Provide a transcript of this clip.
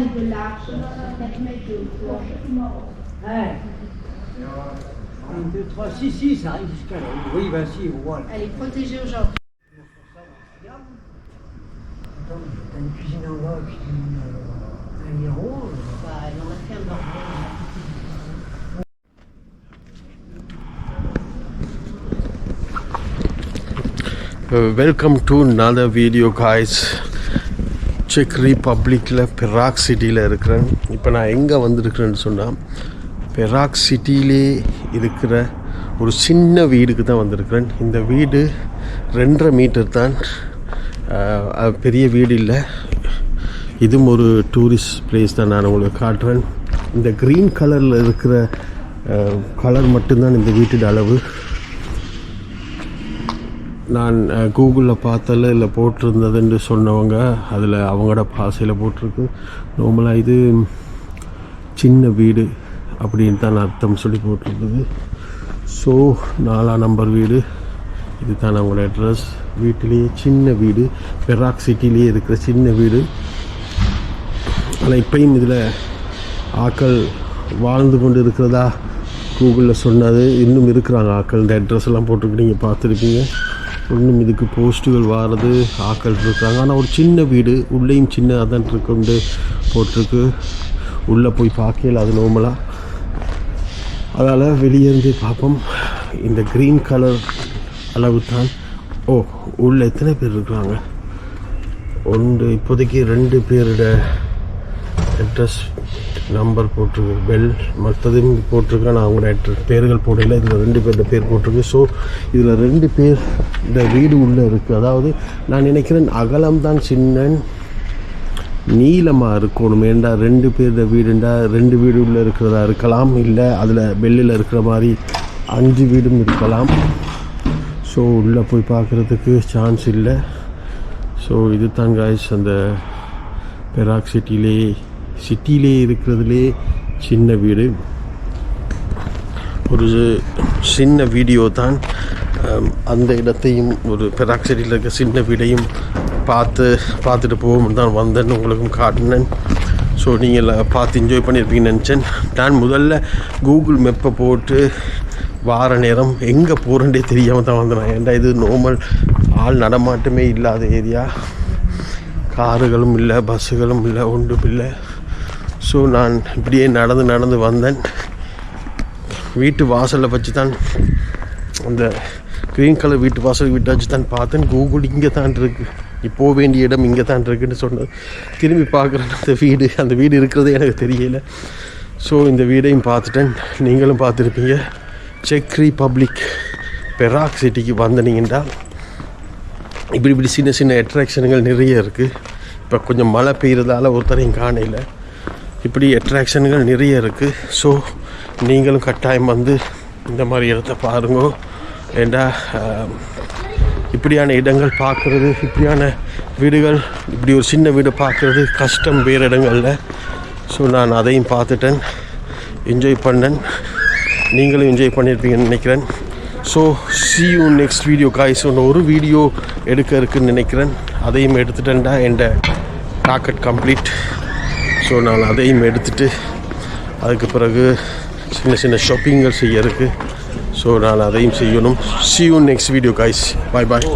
Nicolas, mètres Ouais. 1, 2, 3, si, si, ça arrive jusqu'à. Oui, bah si, voilà. Elle est protégée aujourd'hui. T'as une cuisine en bas, un en a fait un welcome to another video guys check ரிபப்ளிக்கில் Perak சிட்டியில் இருக்கிறேன். இப்போ நான் எங்கே வந்திருக்கிறேன்னு சொன்னால் Perak சிட்டியிலே இருக்கிற ஒரு சின்ன வீடுக்கு தான் வந்திருக்கிறேன். இந்த வீடு ரெண்டரை மீட்டர் தான். பெரிய வீடு இல்லை. இதுவும் ஒரு டூரிஸ்ட் பிளேஸ் தான் நான் உங்களுக்கு காட்டுறேன். இந்த க்ரீன் கலரில் இருக்கிற கலர் மட்டும்தான் இந்த வீட்டோட அளவு. நான் கூகுளில் பார்த்தல இல்லை போட்டிருந்ததுன்னு சொன்னவங்க அதில் அவங்களோட பாசையில் போட்டிருக்கு. நார்மலாக இது சின்ன வீடு அப்படின்னு தான் அர்த்தம் சொல்லி போட்டிருந்தது. ஸோ நாலாம் நம்பர் வீடு. இது தான் அவங்களோட அட்ரஸ் வீட்டிலேயே சின்ன வீடு. பெராக் சிட்டிலேயே இருக்கிற சின்ன வீடு. ஆனால் இப்பையும் இதில் ஆக்கள் வாழ்ந்து கொண்டு இருக்கிறதா கூகுளில் சொன்னது. இன்னும் இருக்கிறாங்க ஆக்கள். இந்த அட்ரஸ் எல்லாம் போட்டிருக்கு. நீங்கள் பார்த்துருப்பீங்க. இன்னும் இதுக்கு போஸ்ட்டுகள் வாரது ஆக்கள் இருக்கிறாங்க ஆனால் ஒரு சின்ன வீடு உள்ளேயும் சின்ன அதான் இருக்குண்டு போட்டிருக்கு. உள்ளே போய் பார்க்கல அது நார்மலாக அதால் வெளியே இருந்து பார்ப்போம். இந்த க்ரீன் கலர் அளவு தான் ஓ உள்ள எத்தனை பேர் இருக்கிறாங்க? ஒன்று இப்போதைக்கு ரெண்டு பேரோட அட்ரஸ் நம்பர் போட்டிருக்கு பெல் மற்றதும் போட்டிருக்கு நான் அவங்களோட பேர்கள் போடல இதில் ரெண்டு பேர் பேர் போட்டிருக்கு. ஸோ இதில் ரெண்டு பேர் இந்த வீடு உள்ளே இருக்குது அதாவது நான் நினைக்கிறேன் அகலம் தான் சின்ன நீளமாக இருக்கணும். ஏண்டா ரெண்டு பேர் வீடுண்டா ரெண்டு வீடு உள்ளே இருக்கிறதா இருக்கலாம்? இல்லை அதில் பெல்லில் இருக்கிற மாதிரி அஞ்சு வீடும் இருக்கலாம். ஸோ உள்ளே போய் பார்க்குறதுக்கு சான்ஸ் இல்லை. ஸோ இது தான் காய்ஸ் அந்த பெராக் சிட்டிலே சிட்டியிலே இருக்கிறதுலே சின்ன வீடு. ஒரு சின்ன வீடியோ தான். அந்த இடத்தையும் ஒரு பெராக் இருக்க சின்ன வீடையும் பார்த்து பார்த்துட்டு போகும் தான் வந்தேன் உங்களுக்கும் காட்டினேன். ஸோ நீங்கள் பார்த்து என்ஜாய் பண்ணியிருப்பீங்கன்னு நினச்சேன். நான் முதல்ல கூகுள் மேப்பை போட்டு வார நேரம் எங்கே போகிறேன்டே தெரியாமல் தான் வந்தேன். ஏன்டா இது நார்மல் ஆள் நடமாட்டமே இல்லாத ஏரியா காருகளும் இல்லை பஸ்ஸுகளும் இல்லை ஒன்றும் இல்லை. ஸோ நான் இப்படியே நடந்து நடந்து வந்தேன். வீட்டு வாசலில் வச்சு தான் அந்த க்ரீன் கலர் வீட்டு வாசல் வீட்டை வச்சு தான் பார்த்தேன். கூகுள் இங்கே தான் இருக்குது நீ போக வேண்டிய இடம் இங்கே தான் இருக்குன்னு சொன்னது. திரும்பி பார்க்குறேன். அந்த வீடு அந்த வீடு இருக்கிறதே எனக்கு தெரியல. ஸோ இந்த வீடையும் பார்த்துட்டேன். நீங்களும் பார்த்துருப்பீங்க. செக் ரிபப்ளிக் பெராக் சிட்டிக்கு வந்தனீங்கன்னா இப்படி இப்படி சின்ன சின்ன அட்ராக்ஷனுங்கள் நிறைய இருக்குது இப்போ கொஞ்சம் மழை பெய்கிறதால ஒருத்தரையும் காணையில் இப்படி அட்ராக்ஷன்கள் நிறைய இருக்குது ஸோ நீங்களும் கட்டாயம் வந்து இந்த மாதிரி இடத்த பாருங்க. ஏண்டா இப்படியான இடங்கள் பார்க்குறது இப்படியான வீடுகள் இப்படி ஒரு சின்ன வீடு பார்க்குறது கஷ்டம் வேறு இடங்களில். ஸோ நான் அதையும் பார்த்துட்டேன். என்ஜாய் பண்ணேன். நீங்களும் என்ஜாய் பண்ணியிருப்பீங்கன்னு நினைக்கிறேன். So see you next video guys ஒன்று ஒரு வீடியோ எடுக்க இருக்குன்னு நினைக்கிறேன். அதையும் எடுத்துட்டேன்டா. என் டாக்கெட் கம்ப்ளீட் ஸோ நான் அதையும் எடுத்துட்டு அதுக்கு பிறகு சின்ன சின்ன ஷாப்பிங்கள் செய்யறதுக்கு ஸோ நான் அதையும் செய்யணும். See you next video guys bye bye